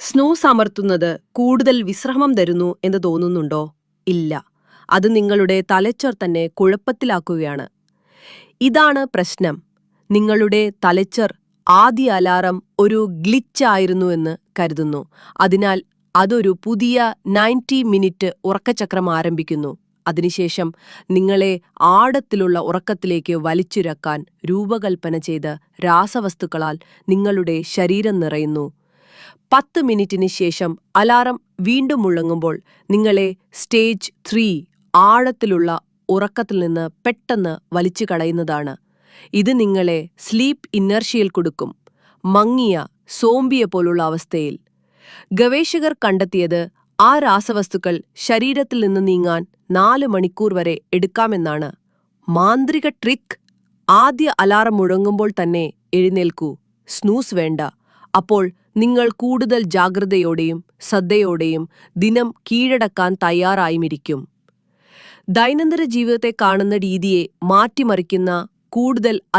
Snooze സമർത്തുന്നത് കൂടുതൽ വിശ്രമം തരുന്നു എന്ന് തോന്നുന്നുണ്ടോ? ഇല്ല. അത് നിങ്ങളുടെ തലച്ചോർ തന്നെ കുഴപ്പത്തിലാക്കുകയാണ്. ഇതാണ് പ്രശ്നം. നിങ്ങളുടെ തലച്ചോർ ആദ്യ അലാറം ഒരു എന്ന് കരുതുന്നു. അതിനാൽ അതൊരു പുതിയ നയന്റി മിനിറ്റ് ഉറക്കചക്രം ആരംഭിക്കുന്നു. അതിനുശേഷം നിങ്ങളെ ആഴത്തിലുള്ള ഉറക്കത്തിലേക്ക് വലിച്ചുരക്കാൻ രൂപകൽപ്പന ചെയ്ത രാസവസ്തുക്കളാൽ നിങ്ങളുടെ ശരീരം നിറയുന്നു. പത്ത് മിനിറ്റിന് ശേഷം അലാറം വീണ്ടും മുഴങ്ങുമ്പോൾ നിങ്ങളെ സ്റ്റേജ് ത്രീ ആഴത്തിലുള്ള ഉറക്കത്തിൽ നിന്ന് പെട്ടെന്ന് വലിച്ചു കളയുന്നതാണ്. ഇത് നിങ്ങളെ സ്ലീപ്പ് ഇന്നർഷ്യയിൽ കൊടുക്കും. മങ്ങിയ സോംബിയെ പോലുള്ള അവസ്ഥയിൽ. ഗവേഷകർ കണ്ടെത്തിയത് ആ രാസവസ്തുക്കൾ ശരീരത്തിൽ നിന്ന് നീങ്ങാൻ നാല് മണിക്കൂർ വരെ എടുക്കാമെന്നാണ്. മാന്ത്രിക ട്രിക്ക്. ആദ്യ അലാറം മുഴങ്ങുമ്പോൾ തന്നെ എഴുന്നേൽക്കൂ. സ്നൂസ് വേണ്ട. അപ്പോൾ നിങ്ങൾ കൂടുതൽ ജാഗ്രതയോടെയും ശ്രദ്ധയോടെയും ദിനം കീഴടക്കാൻ തയ്യാറായുമിരിക്കും. ദൈനംദിന ജീവിതത്തെ കാണുന്ന രീതിയെ മാറ്റിമറിക്കുന്ന കൂടുതൽ